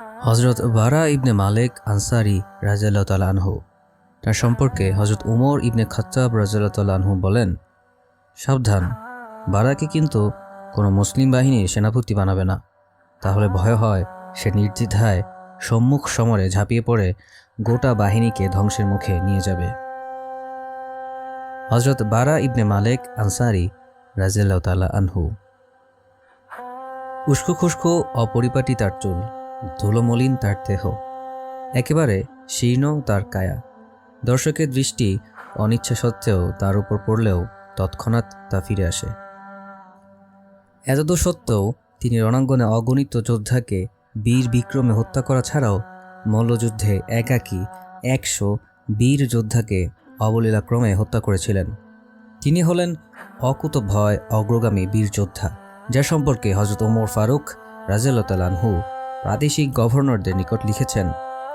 হজরত বারা ইবনে মালেক আনসারি রাজিয়াল্লাহ তাল আনহু। তার সম্পর্কে হজরত উমর ইবনে খাত্তাব রাজিয়াল্লাহ তাল আনহু বলেন, সাবধান, বারাকে কিন্তু কোনো মুসলিম বাহিনীর সেনাপতি বানাবে না। তাহলে ভয় হয়, সে নির্দ্বিধায় সম্মুখ সমরে ঝাঁপিয়ে পড়ে গোটা বাহিনীকে ধ্বংসের মুখে নিয়ে যাবে। হজরত বারা ইবনে মালেক আনসারি রাজিয়াল্লাহ তাল্লাহ আনহু। উস্কো খুস্কো অপরিপাটি তার চুল। ধুলোমলিন তার দেহ। একেবারে শীর্ণ তার কায়া। দর্শকের দৃষ্টি অনিচ্ছা সত্ত্বেও তার উপর পড়লেও তৎক্ষণাৎ তা ফিরে আসে। এতদ সত্ত্বেও তিনি রণাঙ্গনে অগণিত যোদ্ধাকে বীর বিক্রমে হত্যা করা ছাড়াও মল্লযুদ্ধে একাকী একশো বীর যোদ্ধাকে অবলীলাক্রমে হত্যা করেছিলেন। তিনি হলেন অকুত ভয় অগ্রগামী বীর যোদ্ধা যা সম্পর্কে হজরত ওমর ফারুক রাজেলতালানহু প্রাদেশিক গভর্নরদের নিকট লিখেছেন,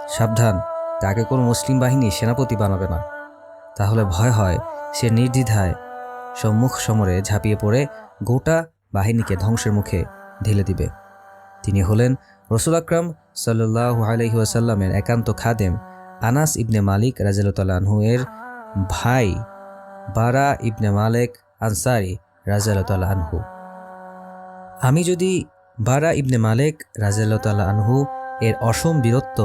সাবধান, তাকে কোনো মুসলিম বাহিনী সেনাপতি বানাবে না। তাহলে ভয় হয়, সে নির্দ্বিধায় সম্মুখ সমরে ঝাঁপিয়ে পড়ে গোটা বাহিনীকে ধ্বংসের মুখে ঢেলে দিবে। তিনি হলেন রসুল আকরাম সাল্লাহ আলহিহাসাল্লামের একান্ত খাদেম আনাস ইবনে মালিক রাজালতালাহু এর ভাই বারা ইবনে মালেক আনসারি রাজালতাল্লাহ আনহু। আমি যদি বারা ইবনে মালেক রাজাল্লাহ আনহু এর অসম বীরত্ব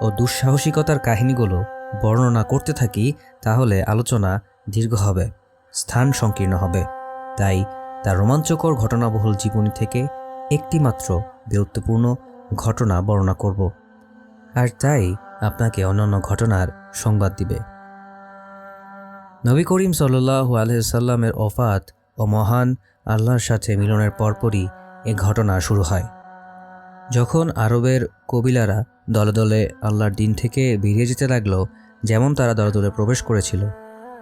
ও দুঃসাহসিকতার কাহিনীগুলো বর্ণনা করতে থাকি, তাহলে আলোচনা দীর্ঘ হবে, স্থান সংকীর্ণ হবে। তাই তার রোমাঞ্চকর ঘটনাবহুল জীবনী থেকে একটি মাত্র বীরত্বপূর্ণ ঘটনা বর্ণনা করব। আর তাই আপনাকে অন্যান্য ঘটনার সংবাদ দিবে। নবী করিম সাল্লাহ আলহামের অফাত ও মহান আল্লাহর সাথে মিলনের পরপরই এ ঘটনা শুরু হয়। যখন আরবের কবিলারা দলে দলে আল্লাহর দিন থেকে বেরিয়ে যেতে লাগল, যেমন তারা দলে দলে প্রবেশ করেছিল,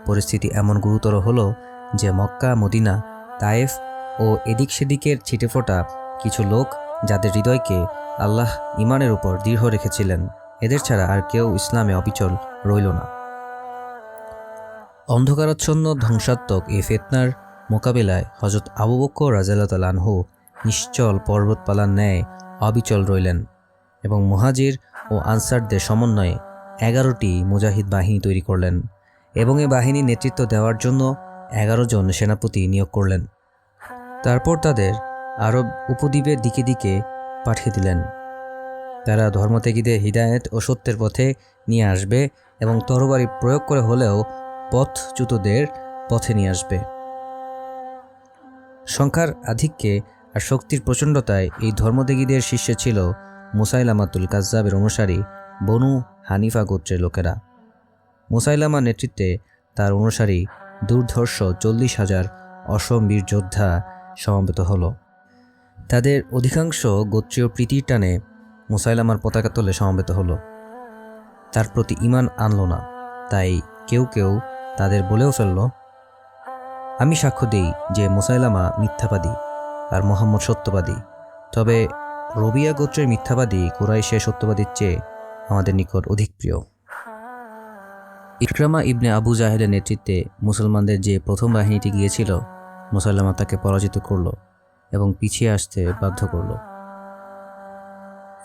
পরিস্থিতি এমন গুরুতর হলো যে মক্কা, মদিনা, তায়েফ ও এদিক সেদিকের ছিটেফোঁটা কিছু লোক যাদের হৃদয়কে আল্লাহ ইমানের উপর দৃঢ় রেখেছিলেন, এদের ছাড়া আর কেউ ইসলামে অবিচল রইল না। অন্ধকারাচ্ছন্ন ধ্বংসাত্মক এই ফেতনার মোকাবেলায় হজরত আবু বক্কর রাজাল্লাহ আনহু নিশ্চল পর্বতপালার ন্যায় অবিচল রইলেন এবং মহাজির ও আনসারদের সমন্বয়ে এগারোটি মুজাহিদ বাহিনী তৈরি করলেন এবং এ বাহিনী নেতৃত্ব দেওয়ার জন্য এগারো জন সেনাপতি নিয়োগ করলেন। তারপর তাদের আরব উপদ্বীপের দিকে দিকে পাঠিয়ে দিলেন। তারা ধর্মত্যাগীদের হৃদায়ত ও সত্যের পথে নিয়ে আসবে এবং তরবারি প্রয়োগ করে হলেও পথচ্যুতদের পথে নিয়ে আসবে। সংখ্যার আধিক্যে আর শক্তির প্রচণ্ডতায় এই ধর্মদেগীদের শীর্ষে ছিল মুসাইলামাতুল কাজ্জাবের অনুসারী বনু হানিফা গোত্রের লোকেরা। মুসাইলামার নেতৃত্বে তার অনুসারী দুর্ধর্ষ চল্লিশ হাজার অসমবীর যোদ্ধা সমবেত হল। তাদের অধিকাংশ গোত্রীয় প্রীতির টানে মুসাইলামার পতাকা তলে সমবেত হলো। তার প্রতি ইমান আনল না, তাই কেউ কেউ তাদের বলেও ফেলল, আমি সাক্ষ্য দিই যে মুসাইলামা মিথ্যাবাদী। আর মোহাম্মদ সত্যবাদী। তবে রবিয়া গোত্রের মিথ্যাবাদী কুরাইশের সত্যবাদীর চেয়ে আমাদের নিকট অধিক প্রিয়। ইকরামা ইবনে আবু জাহেলের নেতৃত্বে মুসলমানদের যে প্রথম বাহিনীটি গিয়েছিল, মুসাল্লামা তাকে পরাজিত করল এবং পিছিয়ে আসতে বাধ্য করল।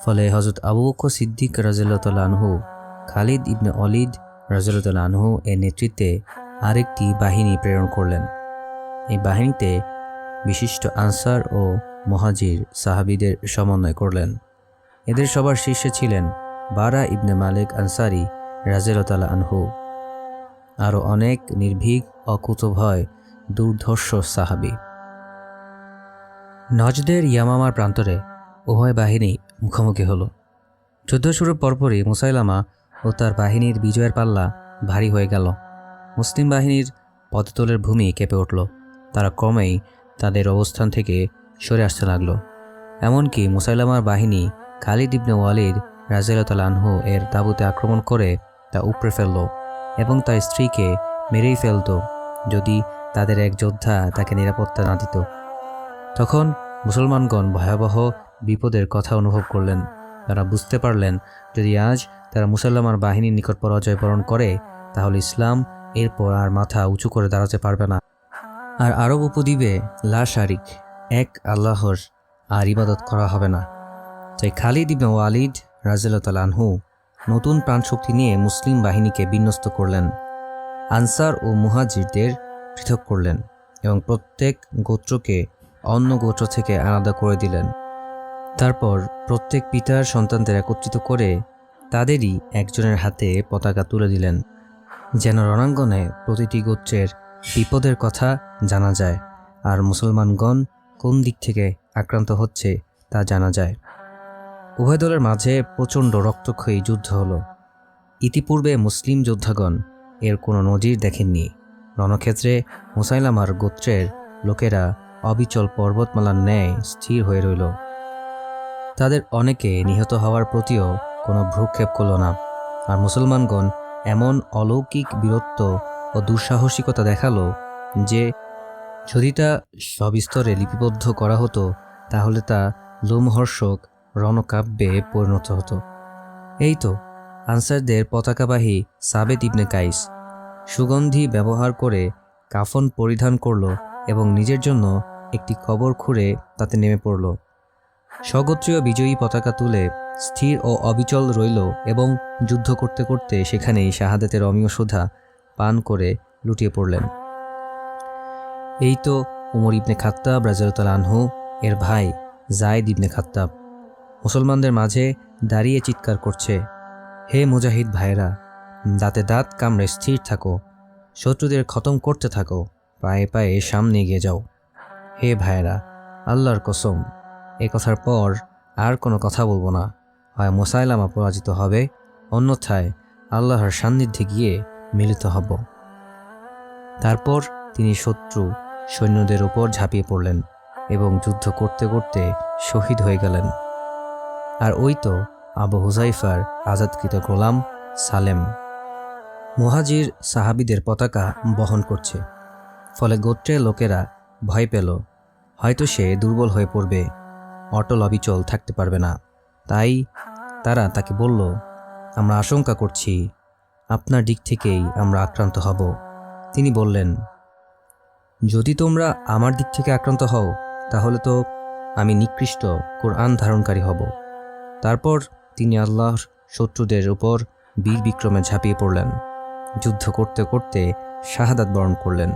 ফলে হজরত আবু বক্কর সিদ্দিক রাজিল্লাহ আনহু, খালিদ ইবনে অলিদ রাজিল্লাহ আনহু এর নেতৃত্বে আরেকটি বাহিনী প্রেরণ করলেন। এই বাহিনীতে বিশিষ্ট আনসার ও মহাজির সাহাবিদের সমন্বয় করলেন। এদের সবার শীর্ষে ছিলেন বারা ইবনে মালিক আনসারি রাজেলতালা আনহু। আরও অনেক নির্ভীক অকুতভয় দুর্ধর্ষ সাহাবি। নজদের ইয়ামামার প্রান্তরে উভয় বাহিনী মুখোমুখি হল। যুদ্ধ শুরুর পরপরই মুসাইলামা ও তার বাহিনীর বিজয়ের পাল্লা ভারী হয়ে গেল। মুসলিম বাহিনীর পদতলের ভূমি কেঁপে উঠল। তারা ক্রমেই তাদের অবস্থান থেকে সরে আসতে লাগল। এমনকি মুসাইলামার বাহিনী খালিদ ইবনে ওয়ালিদ রাজিয়াল আনহু এর তাঁবুতে আক্রমণ করে তা উপড়ে ফেলল এবং তার স্ত্রীকে মেরেই ফেলত যদি তাদের এক যোদ্ধা তাকে নিরাপত্তা না দিত। তখন মুসলমানগণ ভয়াবহ বিপদের কথা অনুভব করলেন। তারা বুঝতে পারলেন, যদি আজ তারা মুসাল্লামার বাহিনীর নিকট পরাজয় বরণ করে, তাহলে ইসলাম এরপর আর মাথা উঁচু করে দাঁড়াতে পারবে না। আর আরব উপদ্বীপে লা শারিক, এক আল্লাহর, আর ইবাদত করা হবে না। তাই খালিদ ইবনে ওয়ালিদ রাজেলতাল আনহু নতুন প্রাণশক্তি নিয়ে মুসলিম বাহিনীকে বিন্যস্ত করলেন। আনসার ও মুহাজিরদের পৃথক করলেন এবং প্রত্যেক গোত্রকে অন্য গোত্র থেকে আলাদা করে দিলেন। তারপর প্রত্যেক পিতার সন্তানদের একত্রিত করে তাদেরই একজনের হাতে পতাকা তুলে দিলেন, যেন রণাঙ্গনে প্রতিটি গোত্রের বিপদের কথা জানা যায়, আর মুসলমানগণ কোন দিক থেকে আক্রান্ত হচ্ছে তা জানা যায়। উভয় দলের মাঝে প্রচণ্ড রক্তক্ষয়ী যুদ্ধ হলো। ইতিপূর্বে মুসলিম যোদ্ধাগণ এর কোনো নজির দেখেননি। রণক্ষেত্রে মুসাইলামার গোত্রের লোকেরা অবিচল পর্বতমালার ন্যায় স্থির হয়ে রইল। তাদের অনেকে নিহত হওয়ার প্রতিও কোনো ভ্রুক্ষেপ করল না, আর মুসলমানগণ এমন অলৌকিক বীরত্ব ও দুঃসাহসিকতা দেখাল যে যদি তা সবিস্তরে লিপিবদ্ধ করা হতো, তাহলে তা লোমহর্ষক রণকাব্যে পরিণত হতো। এই তো, আনসারদের পতাকাবাহী সাবেত ইবনে কাইস সুগন্ধি ব্যবহার করে কাফন পরিধান করল এবং নিজের জন্য একটি কবর খুঁড়ে তাতে নেমে পড়ল। স্বগোত্রীয় বিজয়ী পতাকা তুলে স্থির ও অবিচল রইল এবং যুদ্ধ করতে করতে সেখানেই শাহাদাতের অমীয় সুধা পান করে লুটিয়ে পড়লেন। এই তো উমর ইবনে খাত্তাব রাজারতাল আনহু, এর ভাই জায়দ ইবনে খাত্তাব। মুসলমানদের মাঝে দাঁড়িয়ে চিৎকার করছে, হে মুজাহিদ ভাইরা দাঁতে দাঁত কামড়ে স্থির থাকো, শত্রুদের খতম করতে থাকো, পায়ে পায়ে সামনে এগিয়ে যাও। হে ভাইরা আল্লাহর কসম, এ কথার পর আর কোনো কথা বলব না। হয় মোসাইলামা পরাজিত হবে, অন্যথায় আল্লাহর সান্নিধ্যে গিয়ে মিলিত হব। তারপর তিনি শত্রু সৈন্যদের উপর ঝাঁপিয়ে পড়লেন এবং যুদ্ধ করতে করতে শহীদ হয়ে গেলেন। আর ওই তো আবু হুজাইফার আজাদকৃত গোলাম সালেম। মুহাজির সাহাবিদের পতাকা বহন করছে। ফলে গোত্রের লোকেরা ভয় পেল। হয়তো সে দুর্বল হয়ে পড়বে। অটল অবিচল থাকতে পারবে না। তাই তারা তাকে বলল, আমরা আশঙ্কা করছি আপনার দিক থেকেই আমরা আক্রান্ত হব। তিনি বললেন, যদি তোমরা আমার দিক থেকে আক্রান্ত হও, তাহলে তো আমি নিকৃষ্ট কোরআন ধারণকারী হব। তারপর তিনি আল্লাহর শত্রুদের উপর বীর বিক্রমে ঝাঁপিয়ে পড়লেন। যুদ্ধ করতে করতে শাহাদাত বরণ করলেন।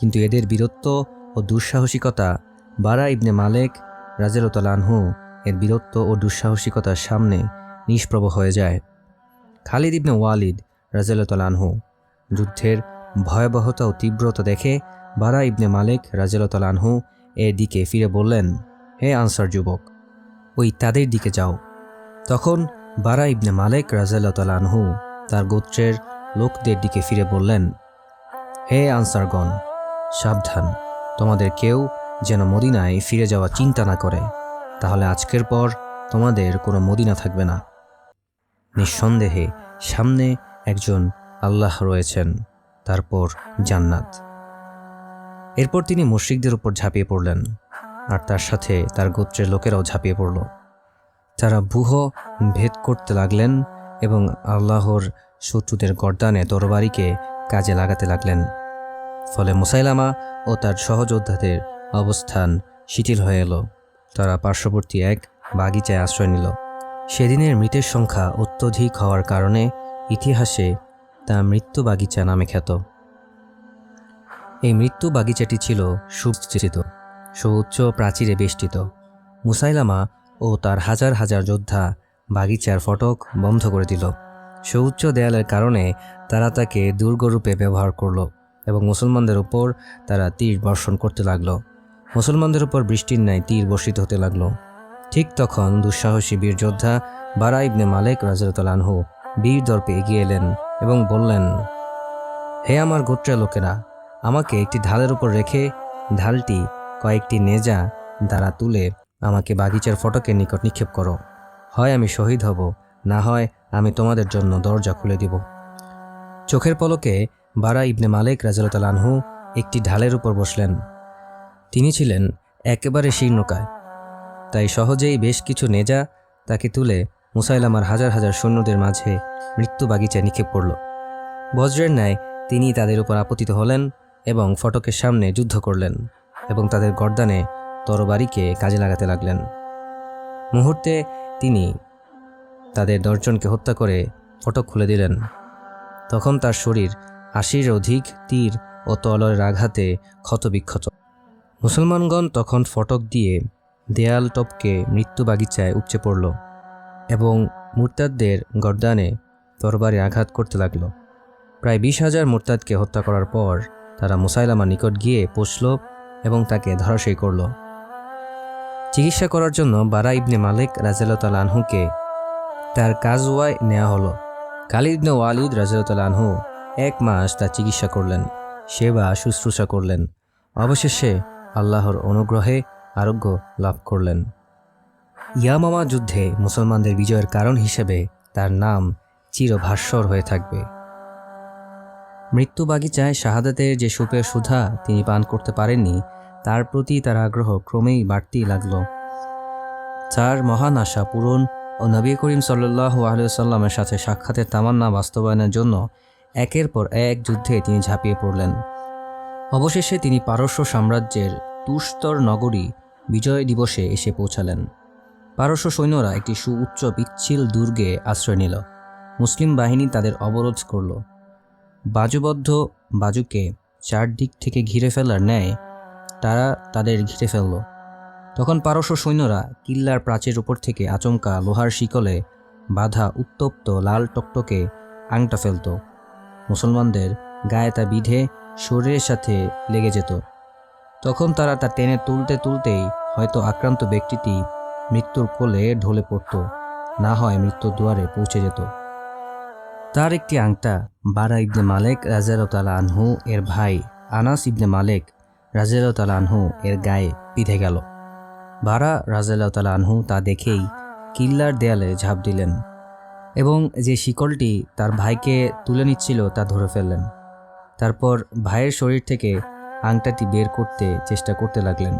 কিন্তু এদের বীরত্ব ও দুঃসাহসিকতা বারা ইবনে মালেক রাজেরতালানহু এর বীরত্ব ও দুঃসাহসিকতার সামনে নিষ্প্রভ হয়ে যায়। খালিদ ইবনে ওয়ালিদ রাজেলতালানহু যুদ্ধের ভয়াবহতা ও তীব্রতা দেখে বারা ইবনে মালিক রাজেলতালানহু এর দিকে ফিরে বললেন, হে আনসার যুবক, ওই তাদের দিকে যাও। তখন বারা ইবনে মালেক রাজেলতালানহু তার গোত্রের লোকদের দিকে ফিরে বললেন, হে আনসারগণ, সাবধান, তোমাদের কেউ যেন মদিনায় ফিরে যাওয়া চিন্তা না করে। তাহলে আজকের পর তোমাদের কোনো মদিনা থাকবে না। নিঃসন্দেহে সামনে একজন আল্লাহ রয়েছেন, তারপর জান্নাত। এরপর তিনি মুশ্রিকদের উপর ঝাঁপিয়ে পড়লেন, আর তার সাথে তার গোত্রের লোকেরাও ঝাঁপিয়ে পড়ল। তারা বুহ ভেদ করতে লাগলেন এবং আল্লাহর শত্রুদের গর্দানে তরবারিকে কাজে লাগাতে লাগলেন। ফলে মুসাইলামা ও তার সহযোদ্ধাদের অবস্থান শিথিল হয়ে এলো। তারা পার্শ্ববর্তী এক বাগিচায় আশ্রয় নিল। সেদিনের মৃতের সংখ্যা অত্যধিক হওয়ার কারণে ইতিহাসে তা মৃত্যু বাগিচা নামে খ্যাত। এই মৃত্যু বাগিচাটি ছিল সুচিত সুউচ্চ প্রাচীরে বেষ্টিত। মুসাইলামা ও তার হাজার হাজার যোদ্ধা বাগিচার ফটক বন্ধ করে দিল। সুউচ্চ দেয়ালের কারণে তারা তাকে দুর্গরূপে ব্যবহার করল এবং মুসলমানদের উপর তারা তীর বর্ষণ করতে লাগল। মুসলমানদের উপর বৃষ্টির ন্যায় তীর বর্ষিত হতে লাগল। ঠিক তখন দুঃসাহসী বীর যোদ্ধা বারা ইবনে মালেক রাজরতালানহু বীর দর্পে এগিয়ে এলেন এবং বললেন, হে আমার গোত্রের লোকেরা, আমাকে একটি ঢালের উপর রেখে ঢালটি কয়েকটি নেজা দ্বারা তুলে আমাকে বাগিচার ফটকের নিকট নিক্ষেপ করো। হয় আমি শহীদ হব, না হয় আমি তোমাদের জন্য দরজা খুলে দিব। চোখের পলকে বারা ইবনে মালিক রাজালতালানহু একটি ঢালের উপর বসলেন। তিনি ছিলেন একেবারে শীর্ণকায়। তাই সহজেই বেশ কিছু নেজা তাকে তুলে মুসাইলামার হাজার হাজার সৈন্যদের মাঝে মৃত্যু বাগিচায় নিক্ষেপ করল। বজ্রের ন্যায় তিনি তাদের উপর আপতিত হলেন এবং ফটকের সামনে যুদ্ধ করলেন এবং তাদের গর্দানে তরবারিকে কাজে লাগাতে লাগলেন। মুহূর্তে তিনি তাদের দশজনকে হত্যা করে ফটক খুলে দিলেন। তখন তার শরীর আশির অধিক তীর ও তলয়ের আঘাতে ক্ষতবিক্ষত। মুসলমানগণ তখন ফটক দিয়ে দেয়াল টপকে মৃত্যু বাগিচায় উপচে পড়ল এবং মুরতাদদের গর্দানে তরবারে আঘাত করতে লাগল। প্রায় বিশ হাজার মুরতাদকে হত্যা করার পর তারা মুসাইলামার নিকট গিয়ে পৌঁছল এবং তাকে ধরাশয়ী করল। চিকিৎসা করার জন্য বারা ইবনে মালিক রাজালতাল আনহুকে তার কাজওয়ায় নেওয়া হলো। খালিদ ইবনে ওয়ালিদ রাজালতাল আনহু এক মাস তার চিকিৎসা করলেন, সেবা শুশ্রূষা করলেন। অবশেষে আল্লাহর অনুগ্রহে আরোগ্য লাভ করলেন। ইয়ামামা যুদ্ধে মুসলমানদের বিজয়ের কারণ হিসেবে তার নাম চিরভাস্বর হয়ে থাকবে। মৃত্যু বাগিচায় শাহাদাতের যে সুপের সুধা তিনি পান করতে পারেননি, তার প্রতি তার আগ্রহ ক্রমেই বাড়তেই লাগল। তার মহান আশা পূরণ ও নবী করিম সাল্লাহ আলুসাল্লামের সাথে সাক্ষাতের তামান্না বাস্তবায়নের জন্য একের পর এক যুদ্ধে তিনি ঝাঁপিয়ে পড়লেন। অবশেষে তিনি পারস্য সাম্রাজ্যের তুস্তর নগরী বিজয় দিবসে এসে পৌঁছালেন। পারস্য সৈন্যরা একটি সুউচ্চ পিচ্ছিল দুর্গে আশ্রয় নিল। মুসলিম বাহিনী তাদের অবরোধ করল। বাজুবদ্ধ বাজুকে চারদিক থেকে ঘিরে ফেলার ন্যায় তারা তাদের ঘিরে ফেলল। তখন পারস্য সৈন্যরা কিল্লার প্রাচীর উপর থেকে আচমকা লোহার শিকলে বাধা উত্তপ্ত লাল টকটকে আংটা ফেলত। মুসলমানদের গায়ে তা বিধে শরীরের সাথে লেগে যেত। তখন তারা তা টেনে তুলতে তুলতেই হয়তো আক্রান্ত ব্যক্তিটি মৃত্যুর কোলে ঢলে পড়ত, না হয় মৃত্যুর দুয়ারে পৌঁছে যেত। তার একটি আংটা বারা ইবনে মালেক রাজেরতালা আনহু এর ভাই আনাস ইবনে মালেক রাজেরতালা আনহু এর গায়ে বিঁধে গেল। বারা রাজেরতালা আনহু তা দেখেই কিল্লার দেয়ালে ঝাঁপ দিলেন এবং যে শিকলটি তার ভাইকে তুলে নিচ্ছিল তা ধরে ফেললেন। তারপর ভাইয়ের শরীর থেকে আংটাটি বের করতে চেষ্টা করতে লাগলেন।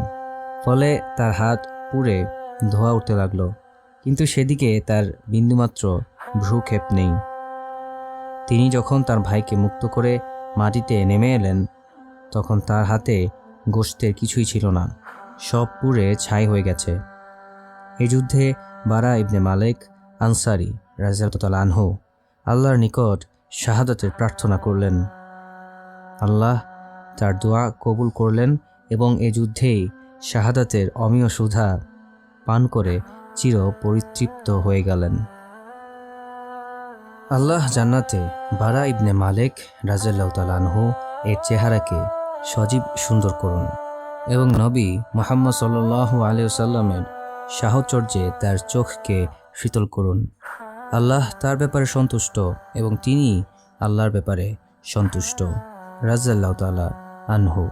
ফলে তার হাত পুড়ে ধোয়া উঠতে লাগল। কিন্তু সেদিকে তার বিন্দুমাত্র ভ্রুক্ষেপ নেই। তিনি যখন তার ভাইকে মুক্ত করে মাটিতে নেমে এলেন, তখন তার হাতে গোশতের কিছুই ছিল না। সব পুড়ে ছাই হয়ে গেছে। এই যুদ্ধে বারা ইবনে মালেক, আনসারি রাজাল আনহু আল্লাহর নিকট শাহাদাতের প্রার্থনা করলেন। আল্লাহ তার দোয়া কবুল করলেন এবং এ যুদ্ধেই শাহাদাতের অমীয় সুধা পান করে চির পরিতৃপ্ত হয়ে গেলেন। আল্লাহ জান্নাতে বারা ইবনে মালেক তালানহু এর চেহারাকে সজীব সুন্দর করুন এবং নবী মোহাম্মদ সাল্লু আলিয়াল্লামের সাহচর্যে তার চোখকে শীতল করুন। আল্লাহ তার ব্যাপারে সন্তুষ্ট এবং তিনি আল্লাহর ব্যাপারে সন্তুষ্ট। রাজাল্লাহ তালা আনহু